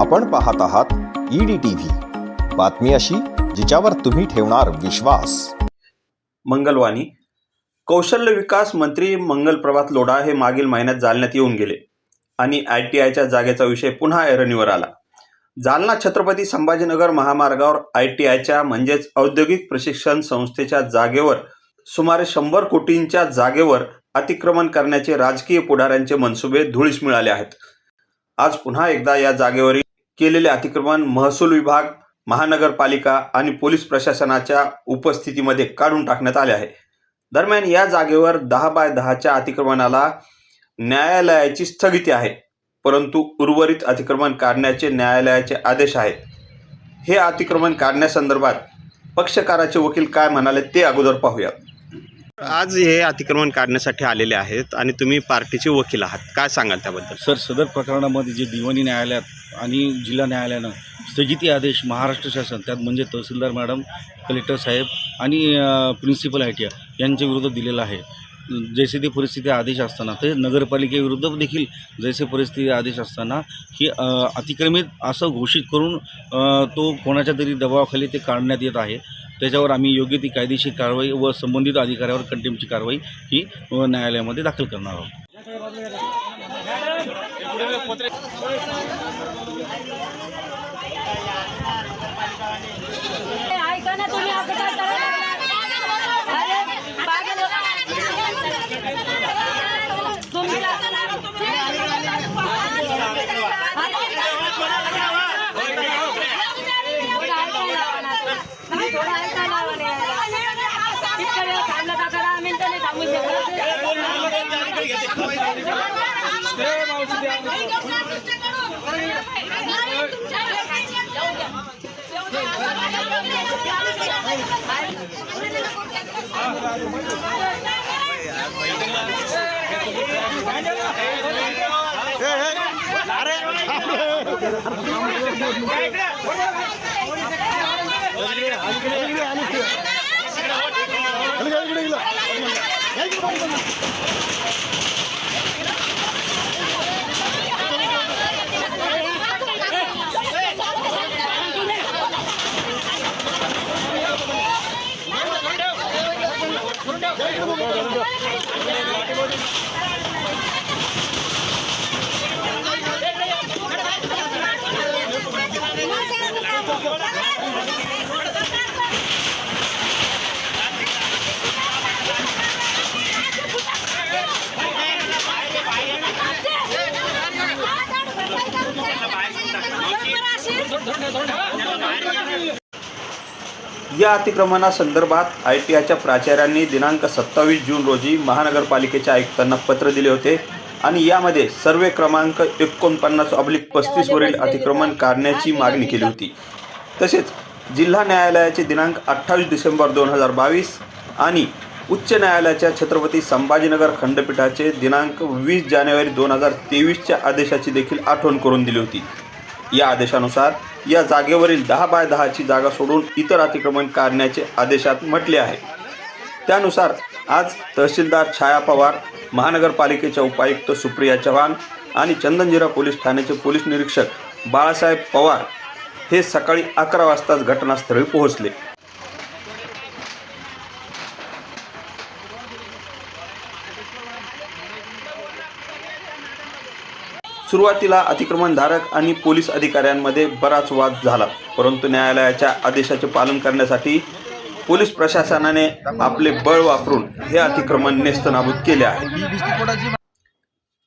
आपण पाहत आहात ईडी टीव्ही बातमी अशी जिच्यावर तुम्ही ठेवणार विश्वास. मंगलवाणी. कौशल्य विकास मंत्री मंगल प्रभात लोढा हे मागील महिन्यात जालन्यात येऊन गेले आणि आय टी आयच्या जागेचा विषय पुन्हा ऐरणीवर आला. जालना छत्रपती संभाजीनगर महामार्गावर आय टी आयच्या म्हणजेच औद्योगिक प्रशिक्षण संस्थेच्या जागेवर सुमारे शंभर कोटींच्या जागेवर अतिक्रमण करण्याचे राजकीय पुढाऱ्यांचे मनसुबे धुळीस मिळाले आहेत. आज पुन्हा एकदा या जागेवरील केलेले अतिक्रमण महसूल विभाग महानगरपालिका आणि पोलीस प्रशासनाच्या उपस्थितीमध्ये काढून टाकण्यात आले आहे. दरम्यान या जागेवर दहा बाय दहाच्या अतिक्रमणाला न्यायालयाची स्थगिती आहे परंतु उर्वरित अतिक्रमण काढण्याचे न्यायालयाचे आदेश आहेत. हे अतिक्रमण काढण्यासंदर्भात पक्षकाराचे वकील काय म्हणाले ते अगोदर पाहूया. आज हे अतिक्रमण काढण्यासाठी आलेले आहेत आणि तुम्ही पार्टीचे वकील आहात. काय सांगाल त्याबद्दल? सर सदर प्रकरणामध्ये जे दिवाणी न्यायालयात आणि जिल्हा न्यायालयानं स्थगिती आदेश महाराष्ट्र शासन त्यात म्हणजे तहसीलदार मॅडम कलेक्टर साहेब आणि प्रिन्सिपल आय टी यांच्या विरुद्ध दिलेला आहे. जैसे ते परिस्थिती आदेश असताना ते नगरपालिकेविरुद्ध देखील जैसे परिस्थिती आदेश असताना ही अतिक्रमित असं घोषित करून तो कोणाच्या तरी दबावाखाली ते काढण्यात येत आहे. त्याच्यावर आम्ही योग्य ती कायदेशीर कारवाई व संबंधित अधिकाऱ्यावर कंटेमची कारवाई ही न्यायालयामध्ये दाखल करणार आहोत. ಅಲ್ಲಿಗೆ ಅಲ್ಲಿಗೆ ಇಲ್ಲ ধরে ধরে या अतिक्रमणासंदर्भात आय टी आयच्या प्राचार्यांनी दिनांक सत्तावीस जून रोजी महानगरपालिकेच्या आयुक्तांना पत्र दिले होते आणि यामध्ये सर्वे क्रमांक एकोणपन्नास अब्लिक पस्तीसवरील अतिक्रमण काढण्याची मागणी केली होती. तसेच जिल्हा न्यायालयाचे दिनांक अठ्ठावीस डिसेंबर दोन हजार बावीस आणि उच्च न्यायालयाच्या छत्रपती संभाजीनगर खंडपीठाचे दिनांक वीस जानेवारी दोन हजार तेवीसच्या आदेशाची देखील आठवण करून दिली होती. या आदेशानुसार या जागेवरील दहा बाय दहाची जागा सोडून इतर अतिक्रमण करण्याचे आदेशात म्हटले आहे. त्यानुसार आज तहसीलदार छाया पवार महानगरपालिकेच्या उपायुक्त सुप्रिया चव्हाण आणि चंदनजिरा पोलीस ठाण्याचे पोलीस निरीक्षक बाळासाहेब पवार हे सकाळी अकरा वाजताच घटनास्थळी पोहोचले. सुरुवातीला अतिक्रमणधारक आणि पोलीस अधिकाऱ्यांमध्ये बराच वाद झाला परंतु न्यायालयाच्या आदेशाचे पालन करण्यासाठी पोलीस प्रशासनाने आपले बळ वापरून हे अतिक्रमण नेस्तनाबूत केले आहे.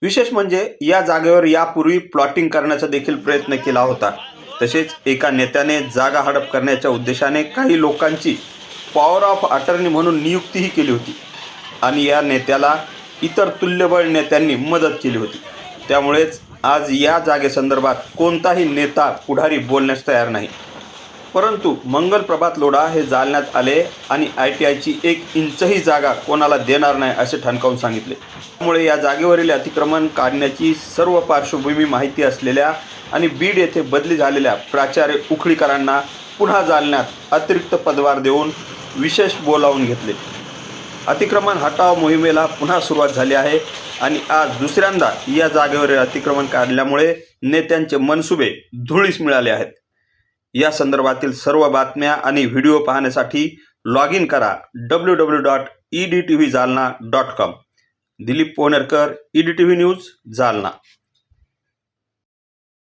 विशेष म्हणजे या जागेवर यापूर्वी प्लॉटिंग करण्याचा देखील प्रयत्न केला होता. तसेच एका नेत्याने जागा हडप करण्याच्या उद्देशाने काही लोकांची पॉवर ऑफ अटर्नी म्हणून नियुक्तीही केली होती आणि या नेत्याला इतर तुल्यबळ नेत्यांनी मदत केली होती. त्यामुळेच आज या जागेसंदर्भात कोणताही नेता पुढारी बोलण्यास तयार नाही. परंतु मंगल प्रभात लोढा हे जालण्यात आले आणि आय टी आयची एक इंचही जागा कोणाला देणार नाही असे ठणकावून सांगितले. त्यामुळे या जागेवरील अतिक्रमण काढण्याची सर्व पार्श्वभूमी माहिती असलेल्या आणि बीड येथे बदली झालेल्या प्राचार्य उखळीकरांना पुन्हा जालण्यात अतिरिक्त पदवार देऊन विशेष बोलावून घेतले. अतिक्रमण हटाव मोहिमेला पुन्हा सुरुवात झाली आहे. आणि आज दुसऱ्यांदा या जागेवरील अतिक्रमण काढल्यामुळे नेत्यांचे मनसुबे धुळीस मिळाले आहेत. या संदर्भातील सर्व बातम्या आणि व्हिडिओ पाहण्यासाठी लॉग इन करा W W dot E D T V Jalna dot com Dilip Pohnerkar E D T V news Jalna.